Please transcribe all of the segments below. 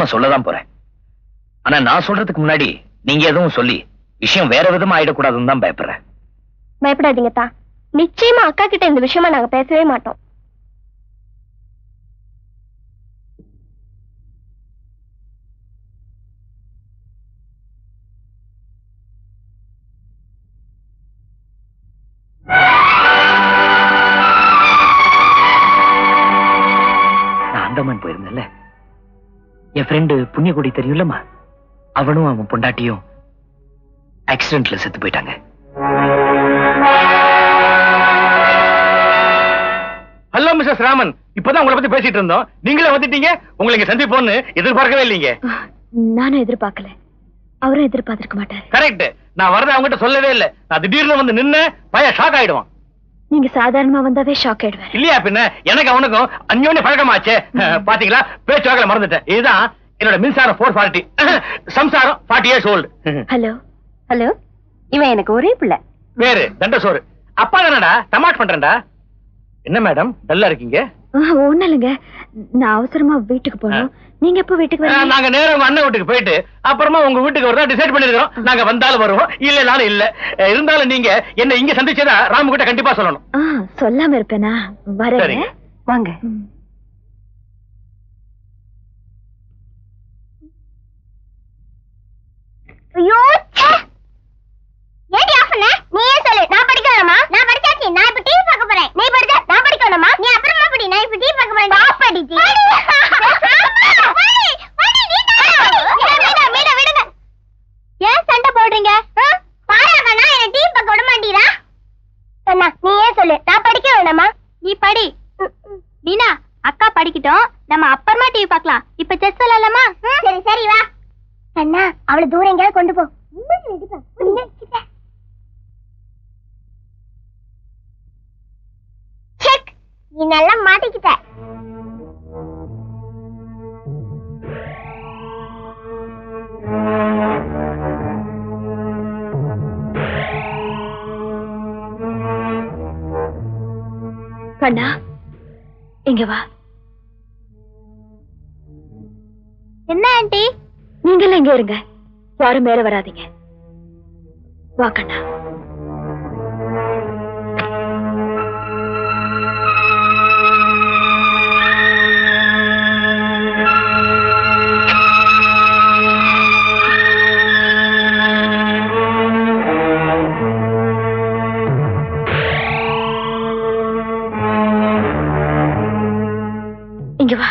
நிச்சயமா சொல்லதான் போறேன். ஆனா நான் சொல்றதுக்கு முன்னாடி நீங்க எதுவும் சொல்லி விஷயம் வேற விதமா ஆயிடக்கூடாதுன்னு தான் பயப்படுறேன். பயப்படாதீங்க தா. நிச்சயமா அக்கா கிட்ட இந்த விஷயமா நாங்க பேசவே மாட்டோம். நான் அந்தமான் போயிருந்தேன்ல. என் ஃப்ரெண்டு புண்ணியகுடி தெரியும்லம்மா. அவனும் அவன் பொண்டாட்டியும் ஆக்சிடென்ட்ல செத்து போயிட்டாங்க. ஹலோ மிஸ்டர் ராமன் இப்பதான் உங்களை பத்தி பேசிட்டு இருந்தோம். நீங்களே வந்துட்டீங்க. உங்களை இங்க சந்திப்போம்னு எதிர்பார்க்கவே இல்லைங்க. நானும் எதிர்பார்க்கல. அவரும் எதிர்பார்த்திருக்க மாட்டாரு. கரெக்ட் நான் வரத அவங்ககிட்ட சொல்லவே இல்ல. நான் திடீர்னு வந்து நின்னு பையன் ஷாக் ஆயிடுவான். நீங்க சாதாரணமா வந்தாவே ஷாக் ஆயிடுவாரு இல்லையா பின்ன? எனக்கு அவனுக்கும் அந்யோன்ய பழக்கமாச்சே. பாத்தீங்களா? பேச்சு வாக்கல மறந்துட்டேன். இதுதான் என்னோட மின்சாரம் ஃபோர் ஃபார்ட்டி சம்சாரம் forty years old hello hello இவன் எனக்கு ஒரே பிள்ளை. வேறு தண்ட சோறு அப்பா தானடா? டமாட் பண்றேன்டா. என்ன மேடம் டல்லா இருக்கீங்க? ஒண்ணு இல்லைங்க. நான் அவசரமா வீட்டுக்கு போகணும். நீங்க எப்போ வீட்டுக்கு வரீங்க? நாங்க நேரா உங்க அண்ணன் வீட்டுக்கு போயிட்டு அப்புறமா உங்க வீட்டுக்கு வரதா டிசைட் பண்ணிருக்கோம் நாங்க வந்தாலும் வருவோம் இல்லனாலும் இல்ல. இருந்தாலும் நீங்க என்ன இங்க சந்திச்சதா ராமு கிட்ட கண்டிப்பா சொல்லணும். சொல்லாம இருப்பேனா? வரேன். வாங்க. ஐயோ ஏடி ஆஃப் பண்ண நீ ஏன் சொல்லு. நான் படிக்க வேணாமா நான் படிச்சாச்சு. நான் இப்ப டிவி பார்க்க போறேன். நீ படிச்ச நான் படிக்க வேணாமா நீ படி நான் இப்ப டிவி பார்க்க போறேன். ஆஃப் படி டி ஏன் சண்டை போடுறீங்க? பாராக்கண்ணா என்ன டிவி பார்க்க விட மாட்டீரா? அண்ணா நீ ஏன் சொல்லு. நான் படிக்க வேணாமா? நீ படி. வீணா அக்கா படிக்கட்டும். நம்ம அப்புறமா டிவி பார்க்கலாம். இப்ப செஸ் விளையாடலாமா? சரி சரி வா. அண்ணா அவளை தூரம் எங்கேயாவது கொண்டு போ. நீ நல்லா மாட்டிக்கிட்ட. கண்ணா இங்க வா. என்ன ஆண்டி? நீங்களும் இங்க இருங்க. யாரும் மேல வராதீங்க. வா கண்ணா. இங்க வா.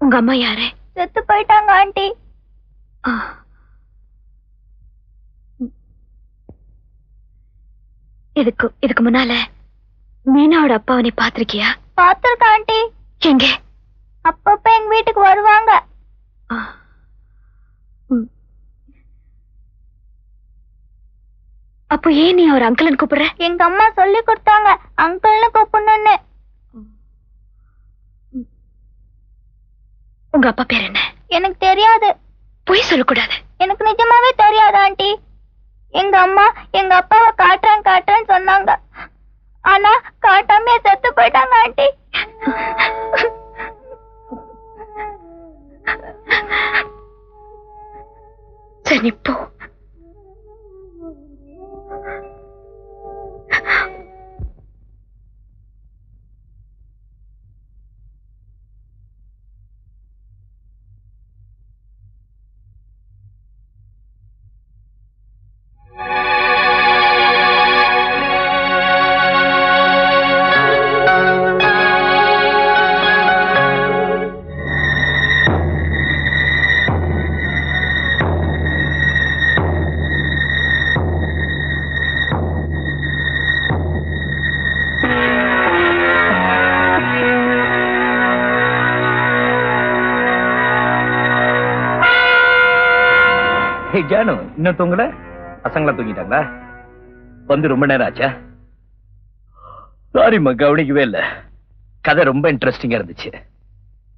உங்க அம்மா யாரு? செத்து போயிட்டாங்க ஆண்டி. இதுக்கு இதுக்கு முன்னால மீனாவோட அப்பாவை நீ பாத்திருக்கியா பாத்திருக்க ஆண்டி. எங்க அப்பப்ப எங்க வீட்டுக்கு வருவாங்க அப்போ ஏன் நீ அவர் அங்கிள்னு கூப்பிடுற? எங்க அம்மா சொல்லி கொடுத்தாங்க. அங்கிள்னு கூப்பிடணும்னு. உங்க அப்பா பேர் என்ன? எனக்கு தெரியாது. பொய் சொல்லக்கூடாது. எனக்கு நிஜமாவே தெரியாது ஆண்டி. எங்க அம்மா எங்க அப்பாவை காட்டுறேன் காட்டுறேன்னு சொன்னாங்க. ஆனா காட்டாமே செத்து போயிட்டாங்க ஆண்டி. சரி போ. ஹே ஜானு இன்னும் தூங்கல? பசங்களா தூங்கிட்டாங்களா? வந்து ரொம்ப நேரம் ஆச்சா? சாரிம்மா கவனிக்கவே இல்ல. கதை ரொம்ப இன்ட்ரெஸ்டிங்கா இருந்துச்சு.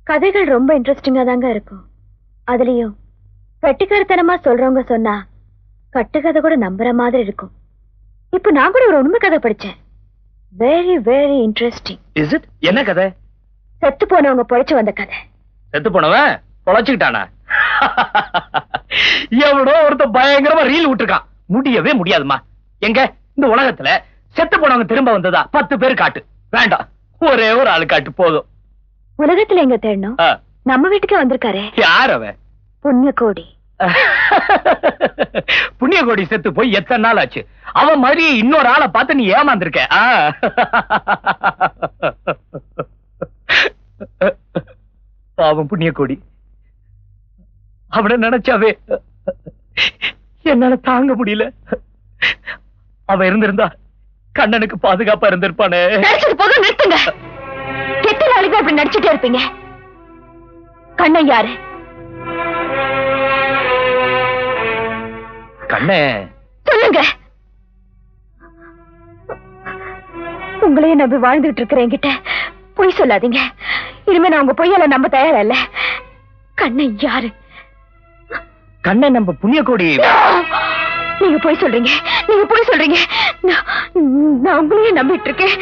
கதைகள் ரொம்ப இன்ட்ரெஸ்டிங்கா தாங்க இருக்கும். அதுலயும் கட்டுக்கருத்தனமா சொல்றவங்க சொன்னா கட்டுக்கதை கூட நம்புற மாதிரி இருக்கும். இப்போ நான் கூட ஒரு உண்மை கதை படிச்சேன். Very very interesting is it என்ன கதை? செத்து போனவங்க பொழைச்சு வந்த கதை. செத்து போனவன்? பொழைச்சுக்கிட்டானா? எவனோ ஒருத்தன் பயங்கரமா ரீல் விட்டுருக்கான். முடியவே முடியாதுமா எங்க? இந்த உலகத்துல செத்து போனவங்க திரும்ப வந்ததா? பத்து பேர் காட்டு. வேண்டாம். ஒரே ஒரு ஆளு காட்டு போதும். உலகத்துல எங்க தேடணும்? நம்ம வீட்டுக்கே வந்திருக்காரே. யார் அவன்? புண்ணிய கோடி புண்ணியகோடி செத்து போய் எத்தனை நாள் ஆச்சு? அவன் மாதிரி இன்னொரு ஆளை பார்த்து நீ ஏமாந்திருக்க. பாவம் புண்ணியகோடி. அவனை நினைச்சாவே என்னால தாங்க முடியல. அவன் இருந்திருந்தா கண்ணனுக்கு பாதுகாப்பா இருந்திருப்பானே. நடிச்சது போக நிறுத்துங்க. எத்தனை நாளைக்கு அப்படி நடிச்சுட்டே இருப்பீங்க? கண்ணன் யாரு? கண்ணே. சொல்லுங்க. உங்களையே நம்பி வாழ்ந்துகிட்டு இருக்கிற என்கிட்ட பொய் சொல்லாதீங்க. இனிமே நான் உங்க பொய்யால நம்ப தயாரா இல்ல கண்ணன் யாரு? கண்ணன் நம்ம புண்ணியகோடி நீங்க போய் சொல்றீங்க. நீங்க போய் சொல்றீங்க. நான் நான் உங்களையே நம்பிட்டு இருக்கேன்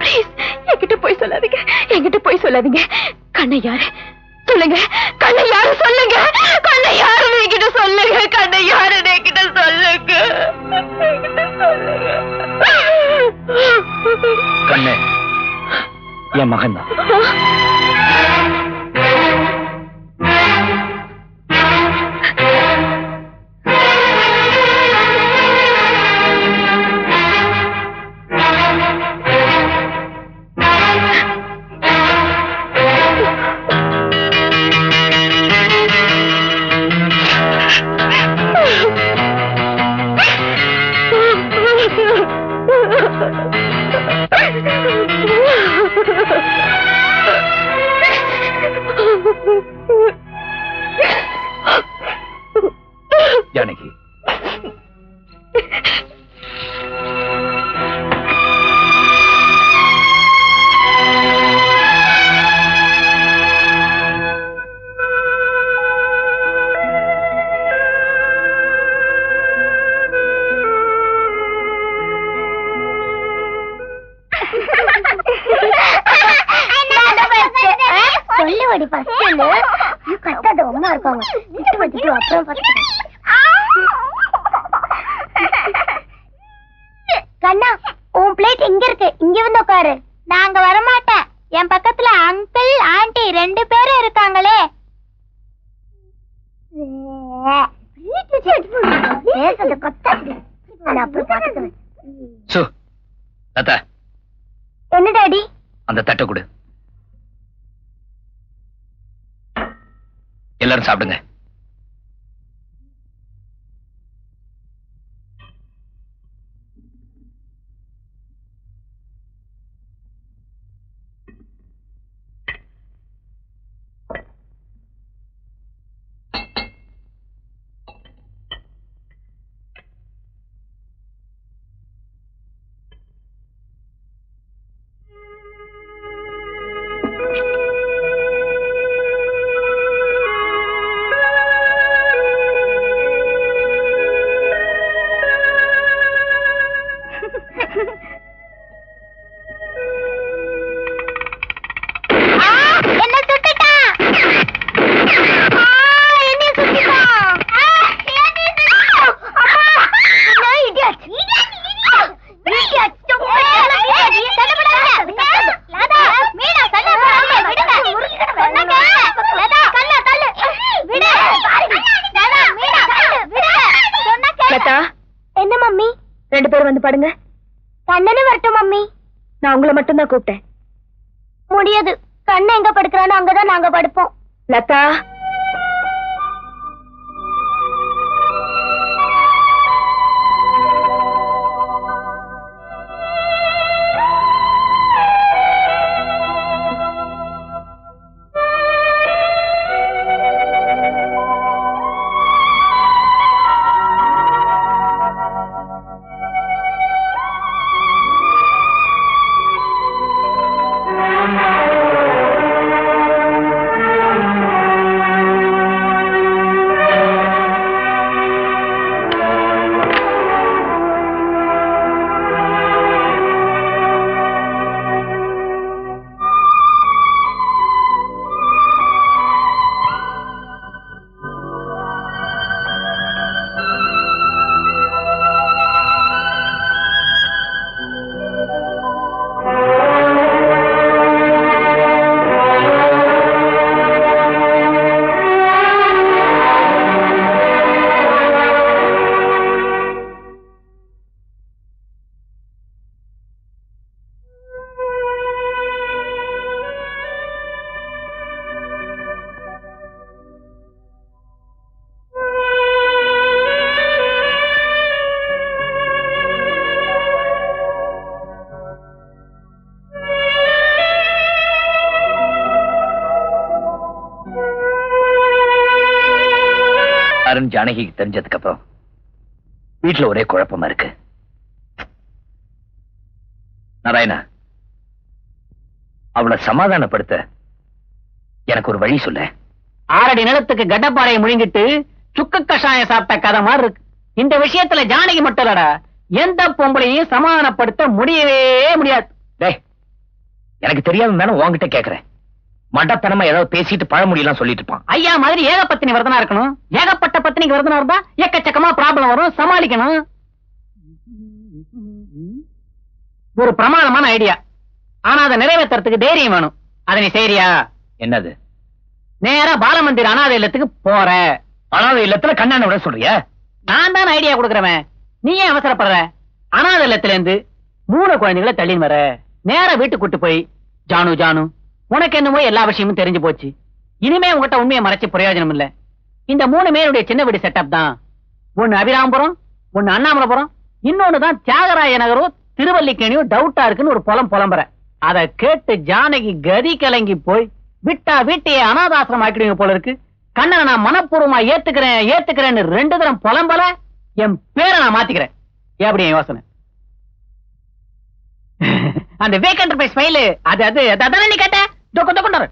ப்ளீஸ் என்கிட்ட போய் சொல்லாதீங்க. என்கிட்ட போய் சொல்லாதீங்க. கண்ணை யாரு? சொல்லுங்க. கண்ணை யாரு? சொல்லுங்க. கண்ணை யாரு? என்கிட்ட சொல்லுங்க. கண்ணை யாரு? என்கிட்ட சொல்லுங்க. கண்ணே என் மகன் தான் இருக்காங்க திட்டு வச்சுட்டு அப்புறம் பார்த்துக்கிறேன் கண்ணா உன் பிளேட் இங்க இருக்கு. இங்க வந்து உட்காரு. நாங்க வரமாட்டேன். என் பக்கத்துல அங்கிள் ஆண்டி ரெண்டு பேரும் இருக்காங்களே. என்ன டாடி அந்த தட்டை கொடு. எல்லாரும் சாப்பிடுங்க. கண்ணனு வரட்டும் மம்மி. நான் உங்களை மட்டும் தான் கூப்பிட்டேன். முடியாது. கண்ணு எங்க படுக்கிறானோ அங்கதான் நாங்க படுப்போம். லதா. யாருன்னு ஜானகிக்கு தெரிஞ்சதுக்கு அப்புறம் வீட்டுல ஒரே குழப்பமா இருக்கு. நாராயணா அவளை சமாதானப்படுத்த எனக்கு ஒரு வழி சொல்ல. ஆறடி நிலத்துக்கு கடப்பாறையை முழுங்கிட்டு சுக்கு கஷாயம் சாப்பிட்ட கதை மாதிரி இருக்கு. இந்த விஷயத்துல ஜானகி மட்டும் இல்லடா எந்த பொம்பளையும் சமாதானப்படுத்த முடியவே முடியாது. டேய் எனக்கு தெரியாதுன்னு தானே உன்கிட்ட கேக்குறேன். மடத்தனமா ஏதாவது பேசிட்டு பழமொழியெல்லாம் சொல்லிட்டு இருப்பான். ஐயா மாதிரி ஏகப்பத்தினி விரதனா இருக்கணும்? ஏகப்பட்ட பத்தினிக்கு விரதனா இருந்தா எக்கச்சக்கமா ப்ராப்ளம் வரும். சமாளிக்கணும். ஒரு பிரமாதமான ஐடியா ஆனா அதை நிறைவேற்றுறதுக்கு தைரியம் வேணும். அதை நீ செய்றியா? என்னது? நேரா பாலமந்திர் அனாதை இல்லத்துக்கு போற. அனாதை இல்லத்துல கண்ணான விட சொல்றியா? நான் தான் ஐடியா கொடுக்கறவன். நீ ஏன் அவசரப்படுற? அனாதை இல்லத்துல இருந்து மூணு குழந்தைகளை தள்ளின்னு வர. நேரா வீட்டுக்கு கூட்டு போய் ஜானு ஜானு உனக்கு என்னமோ எல்லா விஷயமும் தெரிஞ்சு போச்சு. இனிமே உன்கிட்ட உண்மையை மறைச்சு பிரயோஜனம் இல்ல. இந்த மூணு பேருடைய சின்ன வீடு செட்டப் தான். ஒன்னு அபிராமபுரம் ஒன்னு அண்ணாமலபுரம் இன்னொன்னு தான் தியாகராய நகரும் திருவல்லிக்கேணியும் டவுட்டா இருக்குன்னு ஒரு புலம் புலம்புற. அத கேட்டு ஜானகி கதி கலங்கி போய் விட்டா வீட்டையே அனாதாசிரம் ஆக்கிடுவீங்க போல இருக்கு. கண்ணனை நான் மனப்பூர்வமா ஏத்துக்கிறேன் ஏத்துக்கிறேன்னு ரெண்டு தரம் புலம்பல என் பேரை நான் மாத்திக்கிறேன். எப்படி என் யோசனை. அந்த வேக்கண்ட் பை ஸ்மைல் அது அது அது அதானே நீ கேட்ட? దొక్కుంటారు